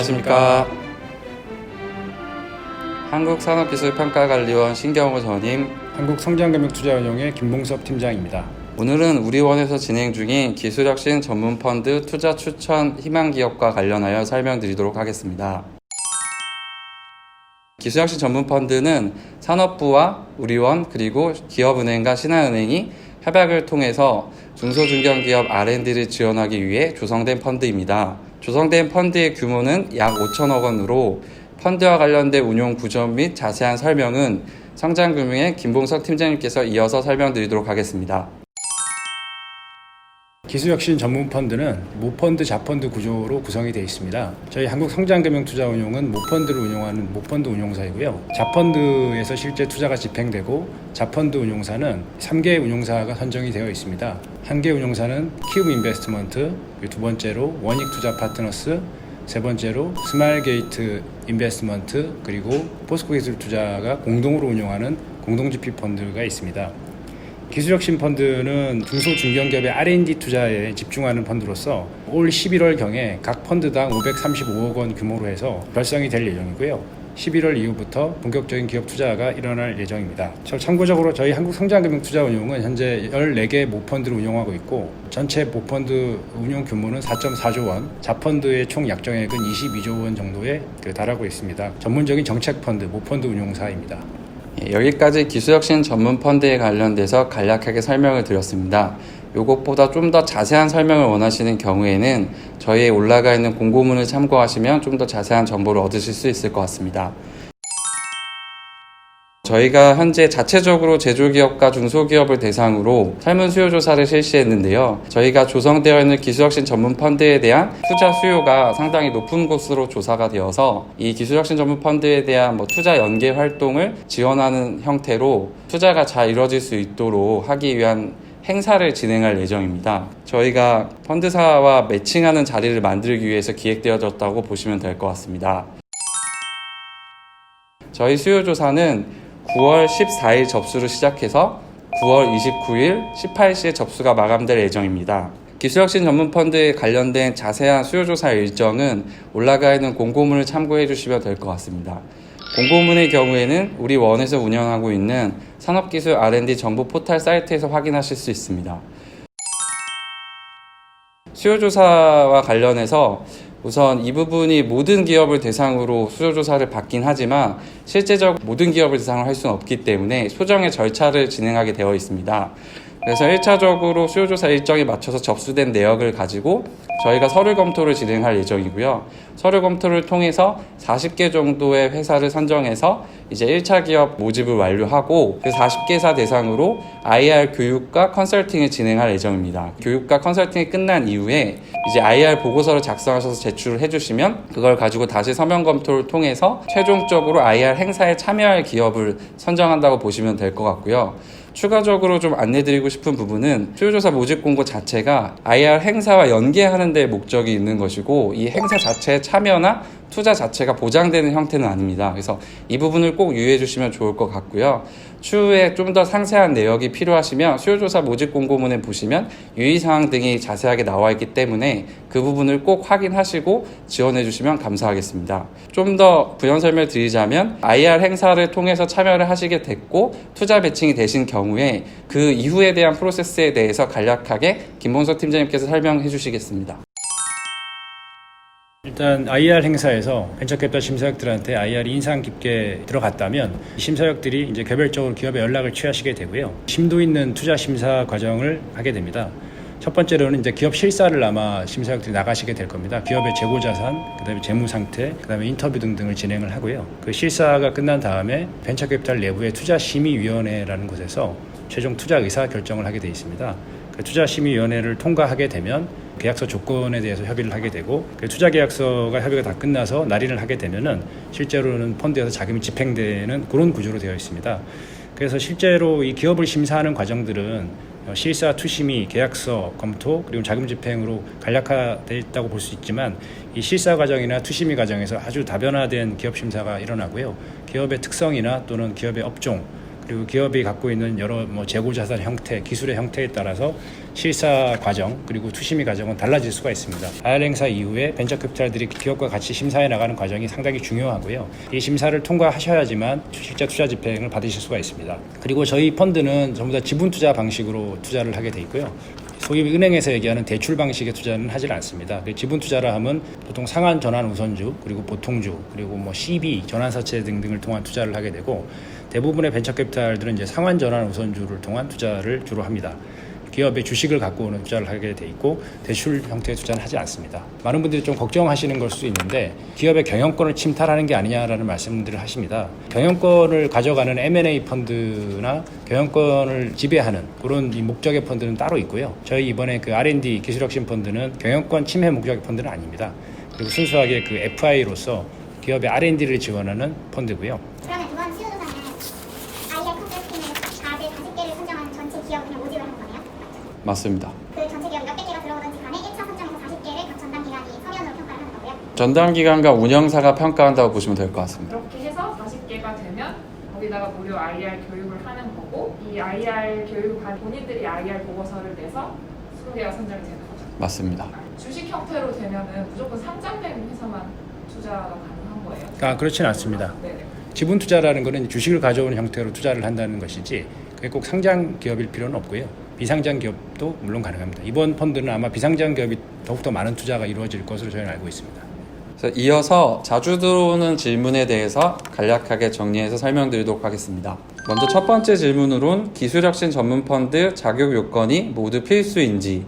안녕하십니까. 한국산업기술평가관리원 신경호 전임. 한국성장금융투자운용의 김봉섭 팀장입니다. 오늘은 우리원에서 진행 중인 기술혁신 전문펀드 투자 추천 희망기업과 관련하여 설명드리도록 하겠습니다. 기술혁신 전문펀드는 산업부와 우리원 그리고 기업은행과 신한은행이 협약을 통해서 중소중견기업 R&D를 지원하기 위해 조성된 펀드입니다. 조성된 펀드의 규모는 약 5천억 원으로 펀드와 관련된 운용 구조 및 자세한 설명은 성장금융의 김봉석 팀장님께서 이어서 설명드리도록 하겠습니다. 기술혁신 전문펀드는 모펀드 자펀드 구조로 구성이 되어 있습니다. 저희 한국성장금융투자운용은 모펀드를 운용하는 모펀드 운용사이고요. 자펀드에서 실제 투자가 집행되고 자펀드 운용사는 3개의 운용사가 선정이 되어 있습니다. 한 개 운용사는 키움 인베스트먼트, 두 번째로 원익 투자 파트너스, 세 번째로 스마일게이트 인베스트먼트 그리고 포스코 기술 투자가 공동으로 운영하는 공동지피 펀드가 있습니다. 기술혁신 펀드는 중소중견기업의 R&D 투자에 집중하는 펀드로서 올 11월 경에 각 펀드당 535억 원 규모로 해서 별성이 될 예정이고요. 11월 이후부터 본격적인 기업 투자가 일어날 예정입니다. 저 참고적으로 저희 한국성장금융투자운용은 현재 14개 모펀드를 운영하고 있고 전체 모펀드 운용 규모는 4.4조 원, 자펀드의 총 약정액은 22조 원 정도에 그 달하고 있습니다. 전문적인 정책 펀드, 모펀드 운용사입니다. 예, 여기까지 기술혁신 전문 펀드에 관련돼서 간략하게 설명을 드렸습니다. 요것보다 좀 더 자세한 설명을 원하시는 경우에는 저희에 올라가 있는 공고문을 참고하시면 좀 더 자세한 정보를 얻으실 수 있을 것 같습니다. 저희가 현재 자체적으로 제조기업과 중소기업을 대상으로 설문 수요 조사를 실시했는데요. 저희가 조성되어 있는 기술혁신 전문 펀드에 대한 투자 수요가 상당히 높은 곳으로 조사가 되어서 이 기술혁신 전문 펀드에 대한 뭐 투자 연계 활동을 지원하는 형태로 투자가 잘 이루어질 수 있도록 하기 위한 행사를 진행할 예정입니다. 저희가 펀드사와 매칭하는 자리를 만들기 위해서 기획되어졌다고 보시면 될 것 같습니다. 저희 수요조사는 9월 14일 접수를 시작해서 9월 29일 18시에 접수가 마감될 예정입니다. 기술혁신 전문 펀드에 관련된 자세한 수요조사 일정은 올라가 있는 공고문을 참고해 주시면 될 것 같습니다. 공고문의 경우에는 우리 원에서 운영하고 있는 산업기술 R&D 정보 포털 사이트에서 확인하실 수 있습니다. 수요조사와 관련해서 우선 이 부분이 모든 기업을 대상으로 수요조사를 받긴 하지만 실제적으로 모든 기업을 대상으로 할 수는 없기 때문에 소정의 절차를 진행하게 되어 있습니다. 그래서 1차적으로 수요조사 일정에 맞춰서 접수된 내역을 가지고 저희가 서류 검토를 진행할 예정이고요. 서류 검토를 통해서 40개 정도의 회사를 선정해서 이제 1차 기업 모집을 완료하고 그 40개사 대상으로 IR 교육과 컨설팅을 진행할 예정입니다. 교육과 컨설팅이 끝난 이후에 이제 IR 보고서를 작성하셔서 제출을 해주시면 그걸 가지고 다시 서면 검토를 통해서 최종적으로 IR 행사에 참여할 기업을 선정한다고 보시면 될 것 같고요. 추가적으로 좀 안내드리고 싶은 부분은 수요조사 모집 공고 자체가 IR 행사와 연계하는 데 목적이 있는 것이고 이 행사 자체의 참여나 투자 자체가 보장되는 형태는 아닙니다. 그래서 이 부분을 꼭 유의해 주시면 좋을 것 같고요. 추후에 좀 더 상세한 내역이 필요하시면 수요조사 모집 공고문에 보시면 유의사항 등이 자세하게 나와 있기 때문에 그 부분을 꼭 확인하시고 지원해 주시면 감사하겠습니다. 좀 더 부연 설명을 드리자면 IR 행사를 통해서 참여를 하시게 됐고 투자 배칭이 되신 경우에 그 이후에 대한 프로세스에 대해서 간략하게 김봉석 팀장님께서 설명해 주시겠습니다. 일단 IR 행사에서 벤처캐피탈 심사역들한테 IR이 인상 깊게 들어갔다면 이 심사역들이 이제 개별적으로 기업에 연락을 취하시게 되고요. 심도 있는 투자 심사 과정을 하게 됩니다. 첫 번째로는 이제 기업 실사를 아마 심사역들이 나가시게 될 겁니다. 기업의 재고 자산, 그다음에 재무 상태, 그다음에 인터뷰 등등을 진행을 하고요. 그 실사가 끝난 다음에 벤처캐피탈 내부의 투자 심의 위원회라는 곳에서 최종 투자 의사 결정을 하게 돼 있습니다. 그 투자심의위원회를 통과하게 되면 계약서 조건에 대해서 협의를 하게 되고 그 투자 계약서가 협의가 다 끝나서 날인을 하게 되면은 실제로는 펀드에서 자금이 집행되는 그런 구조로 되어 있습니다. 그래서 실제로 이 기업을 심사하는 과정들은 실사 투심이 계약서 검토 그리고 자금 집행으로 간략화되어 있다고 볼 수 있지만 이 실사 과정이나 투심이 과정에서 아주 다변화된 기업 심사가 일어나고요. 기업의 특성이나 또는 기업의 업종 그리고 기업이 갖고 있는 여러 뭐 재고 자산 형태, 기술의 형태에 따라서 실사 과정 그리고 투심의 과정은 달라질 수가 있습니다. IR 행사 이후에 벤처 캐피탈들이 기업과 같이 심사해 나가는 과정이 상당히 중요하고요. 이 심사를 통과하셔야지만 실제 투자 집행을 받으실 수가 있습니다. 그리고 저희 펀드는 전부 다 지분 투자 방식으로 투자를 하게 돼 있고요. 소위 은행에서 얘기하는 대출 방식의 투자는 하질 않습니다. 그 지분 투자라 하면 보통 상환 전환 우선주 그리고 보통주 그리고 뭐 CB 전환사채 등등을 통한 투자를 하게 되고 대부분의 벤처 캐피탈들은 이제 상환 전환 우선주를 통한 투자를 주로 합니다. 기업의 주식을 갖고 오는 투자를 하게 돼 있고 대출 형태의 투자는 하지 않습니다. 많은 분들이 좀 걱정하시는 걸 수도 있는데 기업의 경영권을 침탈하는 게 아니냐라는 말씀들을 하십니다. 경영권을 가져가는 M&A 펀드나 경영권을 지배하는 그런 이 목적의 펀드는 따로 있고요. 저희 이번에 그 R&D 기술혁신 펀드는 경영권 침해 목적의 펀드는 아닙니다. 그리고 순수하게 그 FI로서 기업의 R&D를 지원하는 펀드고요. 그러면 이번 수요조사는 IR 컨설팅을 4대 40개를 선정한 전체 기업 그냥 모집을 한 거네요? 맞습니다. 그 전체 기업 몇백 개가 들어오든지 간에 1차 선정에서 40개를 각 전담 기관이 서면으로 평가를 하는 거고요. 전담 기관과 운영사가 평가한다고 보시면 될 것 같습니다. 그렇게 해서 40개가 되면 거기다가 무료 IR 교육을 하는 거고 이 IR 교육 반 본인들이 IR 보고서를 내서 20개가 선정이 되는 거죠. 맞습니다. 주식 형태로 되면은 무조건 상장된 회사만 투자가 가능한 거예요. 아, 그렇진 않습니다. 네네. 지분 투자라는 것은 주식을 가져오는 형태로 투자를 한다는 것이지 꼭 상장 기업일 필요는 없고요. 비상장 기업도 물론 가능합니다. 이번 펀드는 아마 비상장 기업이 더욱더 많은 투자가 이루어질 것으로 저희는 알고 있습니다. 이어서 자주 들어오는 질문에 대해서 간략하게 정리해서 설명드리도록 하겠습니다. 먼저 첫 번째 질문으론 기술혁신 전문 펀드 자격 요건이 모두 필수인지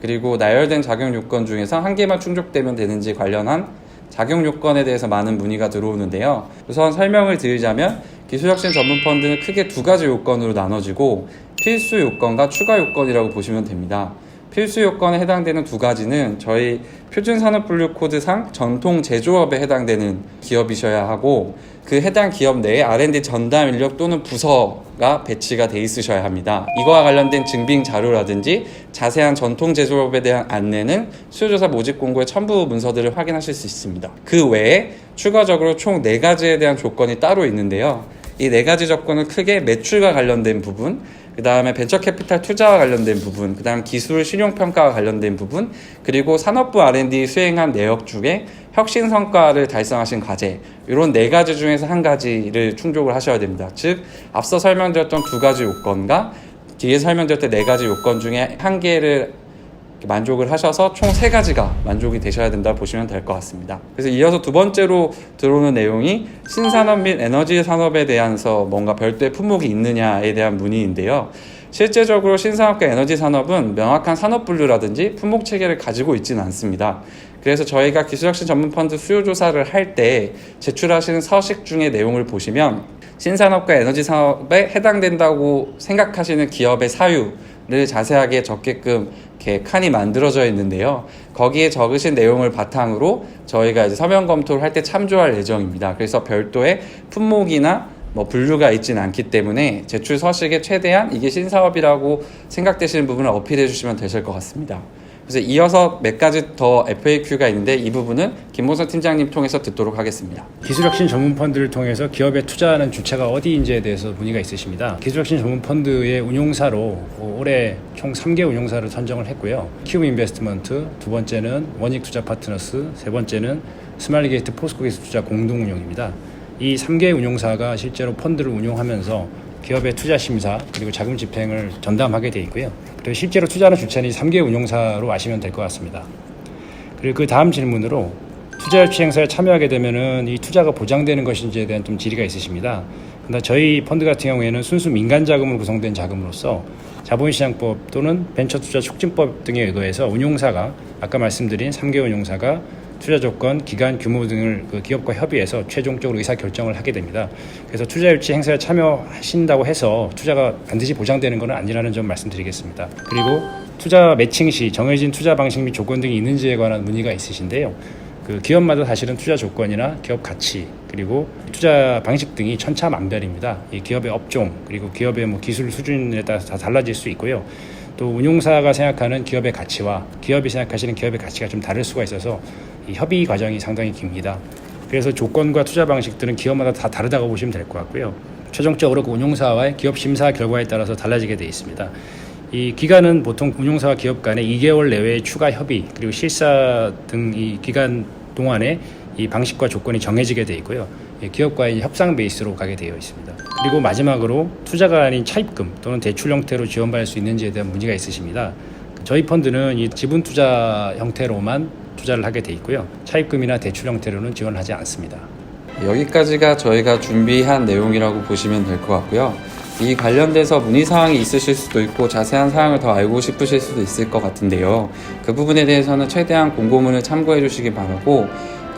그리고 나열된 자격 요건 중에서 한 개만 충족되면 되는지 관련한 자격 요건에 대해서 많은 문의가 들어오는데요. 우선 설명을 드리자면 기술혁신 전문 펀드는 크게 두 가지 요건으로 나눠지고 필수 요건과 추가 요건이라고 보시면 됩니다. 필수 요건에 해당되는 두 가지는 저희 표준 산업 분류 코드상 전통 제조업에 해당되는 기업이셔야 하고 그 해당 기업 내에 R&D 전담 인력 또는 부서가 배치가 돼 있으셔야 합니다. 이거와 관련된 증빙 자료라든지 자세한 전통 제조업에 대한 안내는 수요조사 모집 공고의 첨부 문서들을 확인하실 수 있습니다. 그 외에 추가적으로 총네 가지에 대한 조건이 따로 있는데요. 이 네 가지 조건은 크게 매출과 관련된 부분, 그 다음에 벤처 캐피탈 투자와 관련된 부분, 그 다음 기술 신용 평가와 관련된 부분, 그리고 산업부 R&D 수행한 내역 중에 혁신 성과를 달성하신 과제, 이런 네 가지 중에서 한 가지를 충족을 하셔야 됩니다. 즉, 앞서 설명드렸던 두 가지 요건과 뒤에 설명드렸던 네 가지 요건 중에 한 개를 만족을 하셔서 총 세 가지가 만족이 되셔야 된다 보시면 될 것 같습니다. 그래서 이어서 두 번째로 들어오는 내용이 신산업 및 에너지 산업에 대해서 뭔가 별도의 품목이 있느냐에 대한 문의인데요. 실제적으로 신산업과 에너지 산업은 명확한 산업 분류라든지 품목 체계를 가지고 있지는 않습니다. 그래서 저희가 기술혁신 전문 펀드 수요 조사를 할 때 제출하시는 서식 중의 내용을 보시면 신산업과 에너지 산업에 해당된다고 생각하시는 기업의 사유를 자세하게 적게끔 이렇게 칸이 만들어져 있는데요. 거기에 적으신 내용을 바탕으로 저희가 이제 서면 검토를 할 때 참조할 예정입니다. 그래서 별도의 품목이나 뭐 분류가 있지는 않기 때문에 제출 서식에 최대한 이게 신사업이라고 생각되시는 부분을 어필해 주시면 되실 것 같습니다. 그래서 이어서 몇 가지 더 FAQ가 있는데 이 부분은 김모선 팀장님 통해서 듣도록 하겠습니다. 기술혁신 전문 펀드를 통해서 기업에 투자하는 주체가 어디인지에 대해서 문의가 있으십니다. 기술혁신 전문 펀드의 운용사로 올해 총 3개 운용사를 선정을 했고요. 키움 인베스트먼트, 두 번째는 원익 투자 파트너스, 세 번째는 스마일게이트 포스코 기술 투자 공동 운용입니다. 이 3개 운용사가 실제로 펀드를 운용하면서 기업의 투자 심사 그리고 자금 집행을 전담하게 돼 있고요. 그리고 실제로 투자하는 주체는 이 3개 운용사로 아시면 될 것 같습니다. 그리고 그 다음 질문으로 투자 유치 행사에 참여하게 되면은 이 투자가 보장되는 것인지에 대한 좀 질의가 있으십니다. 근데 저희 펀드 같은 경우에는 순수 민간 자금으로 구성된 자금으로서 자본시장법 또는 벤처투자 촉진법 등에 의거해서 운용사가 아까 말씀드린 3개 운용사가 투자 조건, 기간, 규모 등을 그 기업과 협의해서 최종적으로 의사 결정을 하게 됩니다. 그래서 투자 유치 행사에 참여하신다고 해서 투자가 반드시 보장되는 것은 아니라는 점 말씀드리겠습니다. 그리고 투자 매칭 시 정해진 투자 방식 및 조건 등이 있는지에 관한 문의가 있으신데요. 그 기업마다 사실은 투자 조건이나 기업 가치 그리고 투자 방식 등이 천차만별입니다. 이 기업의 업종 그리고 기업의 뭐 기술 수준에 따라서 다 달라질 수 있고요. 또 운용사가 생각하는 기업의 가치와 기업이 생각하시는 기업의 가치가 좀 다를 수가 있어서 이 협의 과정이 상당히 깁니다. 그래서 조건과 투자 방식들은 기업마다 다 다르다고 보시면 될 것 같고요. 최종적으로 그 운용사와의 기업 심사 결과에 따라서 달라지게 되어 있습니다. 이 기간은 보통 운용사와 기업 간의 2개월 내외의 추가 협의 그리고 실사 등 이 기간 동안에 이 방식과 조건이 정해지게 되어 있고요. 예, 기업과의 협상 베이스로 가게 되어 있습니다. 그리고 마지막으로 투자가 아닌 차입금 또는 대출 형태로 지원받을 수 있는지에 대한 문제가 있으십니다. 저희 펀드는 이 지분 투자 형태로만 투자를 하게 돼 있고요. 차입금이나 대출 형태로는 지원하지 않습니다. 여기까지가 저희가 준비한 내용이라고 보시면 될 것 같고요. 이 관련돼서 문의 사항이 있으실 수도 있고 자세한 사항을 더 알고 싶으실 수도 있을 것 같은데요. 그 부분에 대해서는 최대한 공고문을 참고해 주시기 바라고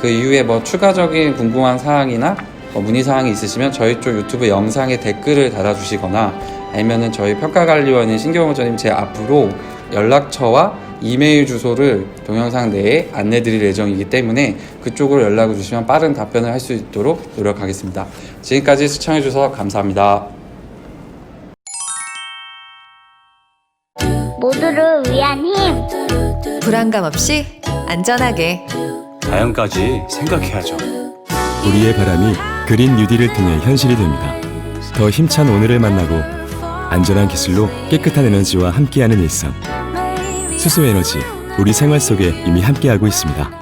그 이후에 뭐 추가적인 궁금한 사항이나 뭐 문의 사항이 있으시면 저희 쪽 유튜브 영상에 댓글을 달아주시거나 아니면은 저희 평가관리원인 신경호전님 제 앞으로 연락처와 이메일 주소를 동영상 내에 안내 드릴 예정이기 때문에 그쪽으로 연락을 주시면 빠른 답변을 할 수 있도록 노력하겠습니다. 지금까지 시청해 주셔서 감사합니다. 모두를 위한 힘. 불안감 없이 안전하게 자연까지 생각해야죠. 우리의 바람이 그린 뉴딜을 통해 현실이 됩니다. 더 힘찬 오늘을 만나고 안전한 기술로 깨끗한 에너지와 함께하는 일상. 수소 에너지 우리 생활 속에 이미 함께하고 있습니다.